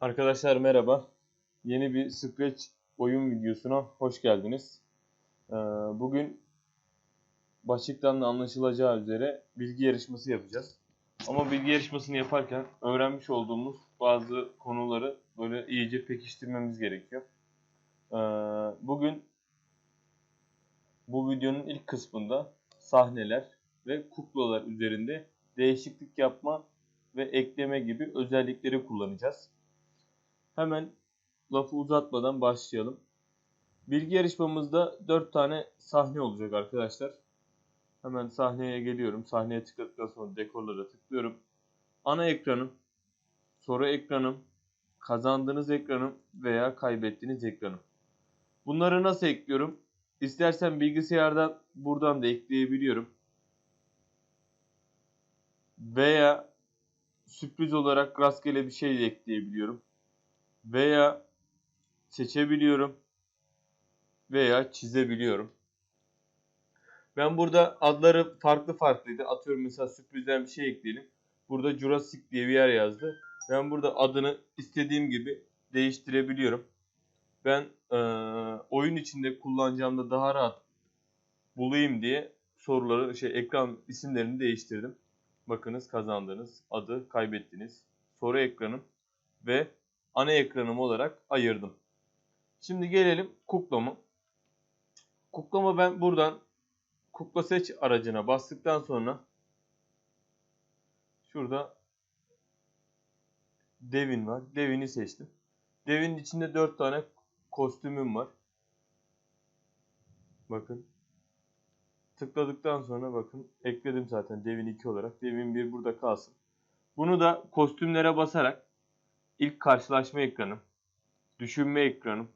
Arkadaşlar merhaba. Yeni bir Scratch oyun videosuna hoş geldiniz. Ee, bugün başlıktan da anlaşılacağı üzere bilgi yarışması yapacağız. Ama bilgi yarışmasını yaparken öğrenmiş olduğumuz bazı konuları böyle iyice pekiştirmemiz gerekiyor. Ee, bugün bu videonun ilk kısmında sahneler ve kuklalar üzerinde değişiklik yapma ve ekleme gibi özellikleri kullanacağız. Hemen lafı uzatmadan başlayalım. Bilgi yarışmamızda 4 tane sahne olacak arkadaşlar. Hemen sahneye geliyorum. Sahneye tıkladıktan sonra dekorlara tıklıyorum. Ana ekranım, soru ekranım, kazandığınız ekranım veya kaybettiğiniz ekranım. Bunları nasıl ekliyorum? İstersen bilgisayardan buradan da ekleyebiliyorum. Veya sürpriz olarak rastgele bir şey de ekleyebiliyorum veya seçebiliyorum veya çizebiliyorum. Ben burada adları farklı farklıydı. Atıyorum mesela sürprizden bir şey ekleyelim. Burada Jurassic diye bir yer yazdı. Ben burada adını istediğim gibi değiştirebiliyorum. Ben e, oyun içinde kullanacağımda daha rahat bulayım diye soruları şey ekran isimlerini değiştirdim. Bakınız kazandınız, adı kaybettiniz, soru ekranım ve ana ekranım olarak ayırdım. Şimdi gelelim kuklama. Kuklama ben buradan kukla seç aracına bastıktan sonra şurada Devin var. Devin'i seçtim. Devin içinde 4 tane kostümüm var. Bakın. Tıkladıktan sonra bakın ekledim zaten Devin 2 olarak. Devin 1 burada kalsın. Bunu da kostümlere basarak ilk karşılaşma ekranım, düşünme ekranım,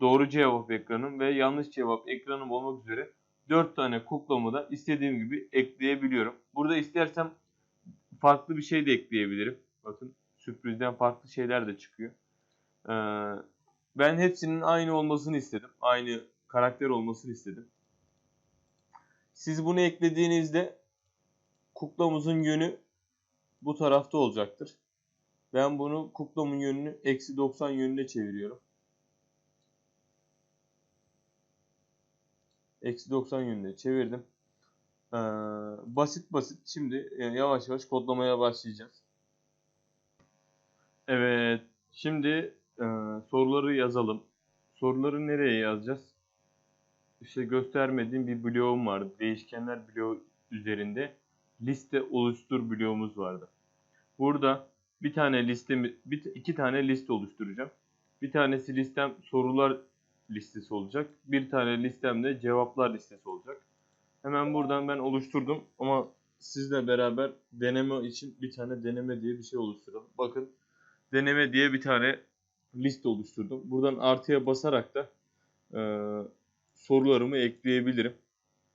doğru cevap ekranım ve yanlış cevap ekranım olmak üzere 4 tane kuklamı da istediğim gibi ekleyebiliyorum. Burada istersem farklı bir şey de ekleyebilirim. Bakın sürprizden farklı şeyler de çıkıyor. Ee, ben hepsinin aynı olmasını istedim. Aynı karakter olmasını istedim. Siz bunu eklediğinizde kuklamızın yönü bu tarafta olacaktır. Ben bunu kuklamın yönünü eksi 90 yönüne çeviriyorum. Eksi 90 yönüne çevirdim. Ee, basit basit şimdi e, yavaş yavaş kodlamaya başlayacağız. Evet. Şimdi e, soruları yazalım. Soruları nereye yazacağız? İşte göstermediğim bir bloğum vardı. Değişkenler bloğu üzerinde liste oluştur bloğumuz vardı. Burada bir tane listemi, bir, iki tane liste oluşturacağım. Bir tanesi listem sorular listesi olacak. Bir tane listem de cevaplar listesi olacak. Hemen buradan ben oluşturdum ama sizle beraber deneme için bir tane deneme diye bir şey oluşturalım. Bakın deneme diye bir tane liste oluşturdum. Buradan artıya basarak da e, sorularımı ekleyebilirim.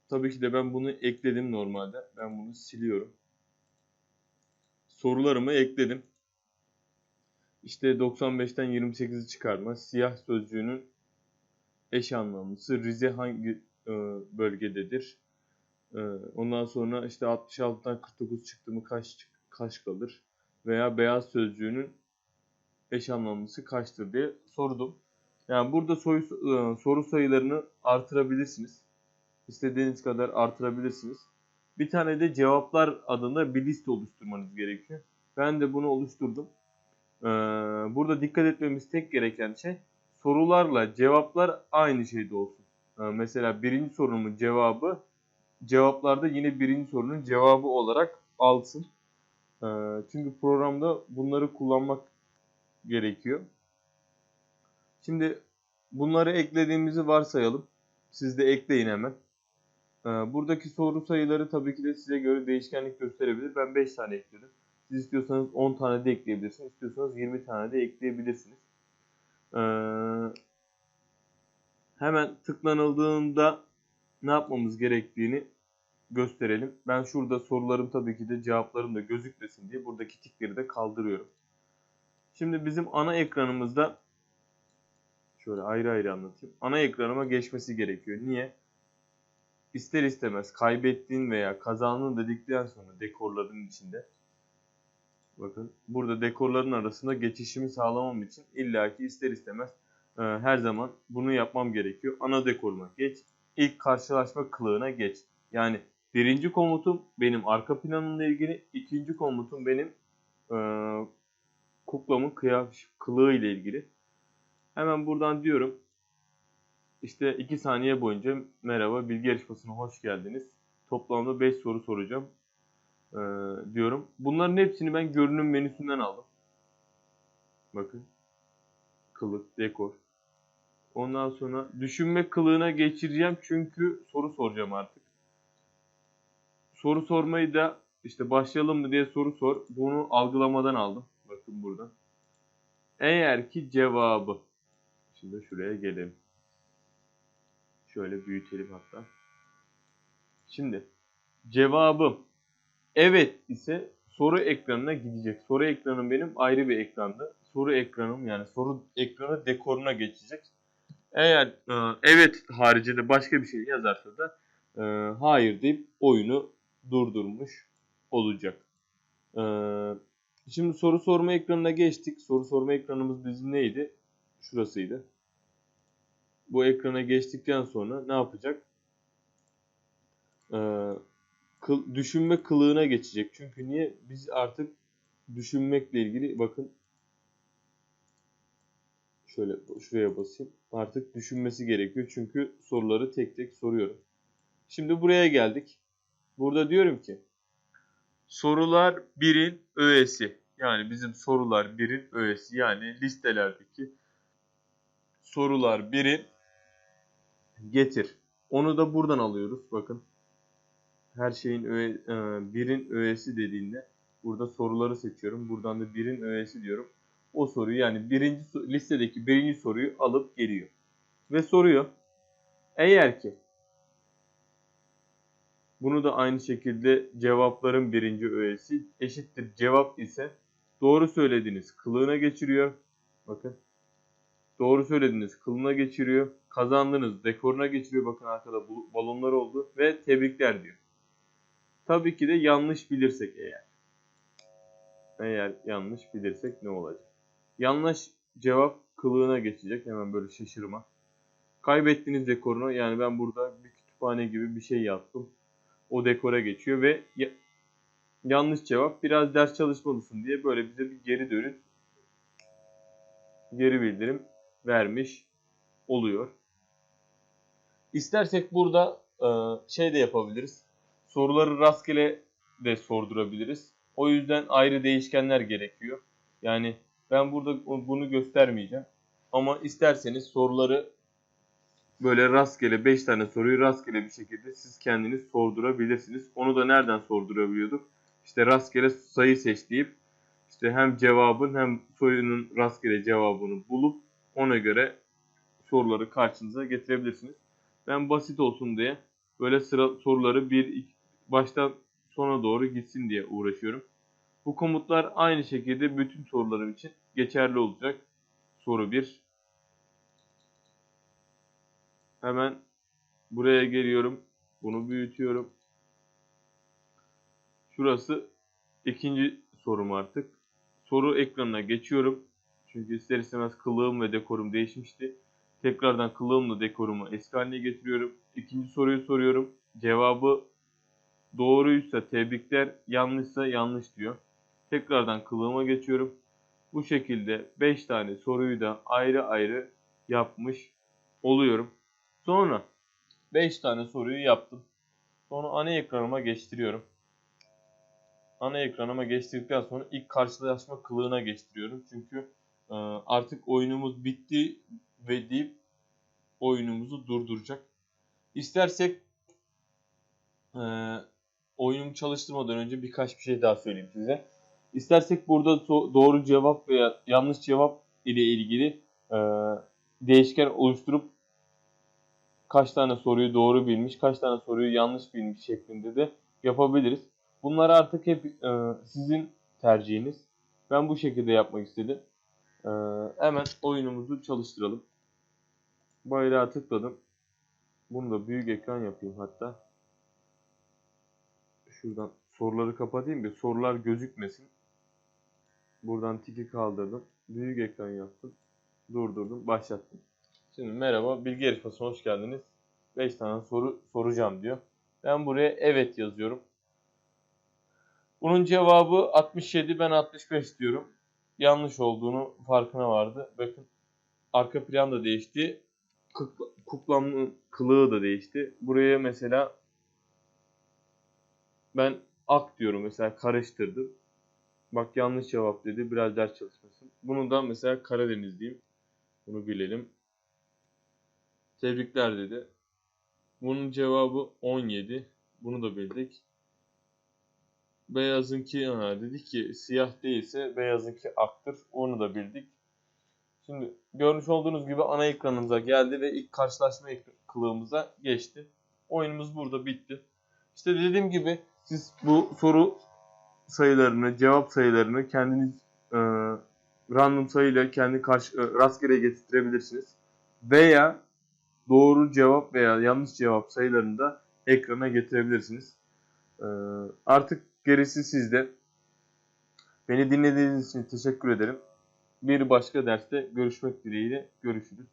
Tabii ki de ben bunu ekledim normalde. Ben bunu siliyorum. Sorularımı ekledim. İşte 95'ten 28'i çıkarma. Siyah sözcüğünün eş anlamlısı. Rize hangi e, bölgededir? E, ondan sonra işte 66'dan 49 çıktı mı kaç, kaç kalır? Veya beyaz sözcüğünün eş anlamlısı kaçtır diye sordum. Yani burada soru, e, soru sayılarını artırabilirsiniz. İstediğiniz kadar artırabilirsiniz. Bir tane de cevaplar adında bir liste oluşturmanız gerekiyor. Ben de bunu oluşturdum. Ee, burada dikkat etmemiz tek gereken şey sorularla cevaplar aynı şeyde olsun. Ee, mesela birinci sorunun cevabı cevaplarda yine birinci sorunun cevabı olarak alsın. Ee, çünkü programda bunları kullanmak gerekiyor. Şimdi bunları eklediğimizi varsayalım. Siz de ekleyin hemen. Buradaki soru sayıları tabii ki de size göre değişkenlik gösterebilir. Ben 5 tane ekledim. Siz istiyorsanız 10 tane de ekleyebilirsiniz. İstiyorsanız 20 tane de ekleyebilirsiniz. Ee, hemen tıklanıldığında ne yapmamız gerektiğini gösterelim. Ben şurada sorularım tabii ki de cevaplarım da gözükmesin diye buradaki tikleri de kaldırıyorum. Şimdi bizim ana ekranımızda şöyle ayrı ayrı anlatayım. Ana ekranıma geçmesi gerekiyor. Niye? İster istemez kaybettiğin veya kazandın dedikten sonra dekorların içinde Bakın burada dekorların arasında geçişimi sağlamam için illaki ister istemez e, her zaman bunu yapmam gerekiyor. Ana dekoruma geç. ilk karşılaşma kılığına geç. Yani birinci komutum benim arka planımla ilgili. ikinci komutum benim e, kuklamın kıyaf kılığı ile ilgili. Hemen buradan diyorum. İşte 2 saniye boyunca merhaba bilgi yarışmasına hoş geldiniz. Toplamda 5 soru soracağım ee, diyorum. Bunların hepsini ben görünüm menüsünden aldım. Bakın. Kılık, dekor. Ondan sonra düşünme kılığına geçireceğim çünkü soru soracağım artık. Soru sormayı da işte başlayalım mı diye soru sor. Bunu algılamadan aldım. Bakın burada. Eğer ki cevabı. Şimdi şuraya gelelim. Şöyle büyütelim hatta. Şimdi cevabım evet ise soru ekranına gidecek. Soru ekranım benim ayrı bir ekranda. Soru ekranım yani soru ekranı dekoruna geçecek. Eğer e, evet haricinde başka bir şey yazarsa da e, hayır deyip oyunu durdurmuş olacak. E, şimdi soru sorma ekranına geçtik. Soru sorma ekranımız bizim neydi? Şurasıydı. Bu ekrana geçtikten sonra ne yapacak? Kıl, düşünme kılığına geçecek. Çünkü niye? Biz artık düşünmekle ilgili bakın şöyle şuraya basayım. Artık düşünmesi gerekiyor. Çünkü soruları tek tek soruyorum. Şimdi buraya geldik. Burada diyorum ki sorular birin öğesi. Yani bizim sorular birin öğesi. Yani listelerdeki sorular birin getir. Onu da buradan alıyoruz. Bakın. Her şeyin öğe, e, birin öğesi dediğinde burada soruları seçiyorum. Buradan da birin öğesi diyorum. O soruyu yani birinci listedeki birinci soruyu alıp geliyor. Ve soruyor. Eğer ki bunu da aynı şekilde cevapların birinci öğesi eşittir cevap ise doğru söylediğiniz kılığına geçiriyor. Bakın. Doğru söylediniz kılına geçiriyor. Kazandınız dekoruna geçiriyor. Bakın arkada balonlar oldu. Ve tebrikler diyor. Tabii ki de yanlış bilirsek eğer. Eğer yanlış bilirsek ne olacak? Yanlış cevap kılığına geçecek. Hemen böyle şaşırma. Kaybettiğiniz dekorunu yani ben burada bir kütüphane gibi bir şey yaptım. O dekora geçiyor ve ya, yanlış cevap biraz ders çalışmalısın diye böyle bize bir geri dönüş geri bildirim vermiş oluyor. İstersek burada şey de yapabiliriz. Soruları rastgele de sordurabiliriz. O yüzden ayrı değişkenler gerekiyor. Yani ben burada bunu göstermeyeceğim. Ama isterseniz soruları böyle rastgele 5 tane soruyu rastgele bir şekilde siz kendiniz sordurabilirsiniz. Onu da nereden sordurabiliyorduk? İşte rastgele sayı seç deyip işte hem cevabın hem soyunun rastgele cevabını bulup ona göre soruları karşınıza getirebilirsiniz. Ben basit olsun diye böyle sıra soruları bir iki, baştan sona doğru gitsin diye uğraşıyorum. Bu komutlar aynı şekilde bütün sorularım için geçerli olacak. Soru 1. Hemen buraya geliyorum. Bunu büyütüyorum. Şurası ikinci sorum artık. Soru ekranına geçiyorum. Çünkü ister istemez kılığım ve dekorum değişmişti. Tekrardan kılığımla dekorumu eski haline getiriyorum. İkinci soruyu soruyorum. Cevabı doğruysa tebrikler, yanlışsa yanlış diyor. Tekrardan kılığıma geçiyorum. Bu şekilde 5 tane soruyu da ayrı ayrı yapmış oluyorum. Sonra 5 tane soruyu yaptım. Sonra ana ekranıma geçtiriyorum. Ana ekranıma geçtirdikten sonra ilk karşılaşma kılığına geçtiriyorum. Çünkü ee, artık oyunumuz bitti ve deyip oyunumuzu durduracak. İstersek e, oyunumu çalıştırmadan önce birkaç bir şey daha söyleyeyim size. İstersek burada doğru cevap veya yanlış cevap ile ilgili e, değişken oluşturup kaç tane soruyu doğru bilmiş, kaç tane soruyu yanlış bilmiş şeklinde de yapabiliriz. Bunlar artık hep e, sizin tercihiniz. Ben bu şekilde yapmak istedim. Ee, hemen oyunumuzu çalıştıralım. Bayrağı tıkladım. Bunu da büyük ekran yapayım hatta. Şuradan soruları kapatayım ki sorular gözükmesin. Buradan tiki kaldırdım. Büyük ekran yaptım. Durdurdum. Başlattım. Şimdi merhaba bilgi yarışmasına hoş geldiniz. 5 tane soru soracağım diyor. Ben buraya evet yazıyorum. Bunun cevabı 67 ben 65 diyorum. Yanlış olduğunu farkına vardı. Bakın arka plan da değişti. Kukla, kuklamın kılığı da değişti. Buraya mesela ben ak diyorum mesela karıştırdım. Bak yanlış cevap dedi. Biraz ders çalışmasın. Bunu da mesela Karadeniz diyeyim. Bunu bilelim. Tebrikler dedi. Bunun cevabı 17. Bunu da bildik. Beyazınki ha, dedi ki siyah değilse beyazınki aktır. Onu da bildik. Şimdi görmüş olduğunuz gibi ana ekranımıza geldi ve ilk karşılaşma kılığımıza geçti. Oyunumuz burada bitti. İşte dediğim gibi siz bu soru sayılarını, cevap sayılarını kendiniz e, random sayıyla kendi karşı, e, rastgele getirebilirsiniz. Veya doğru cevap veya yanlış cevap sayılarını da ekrana getirebilirsiniz. E, artık gerisi sizde. Beni dinlediğiniz için teşekkür ederim. Bir başka derste görüşmek dileğiyle görüşürüz.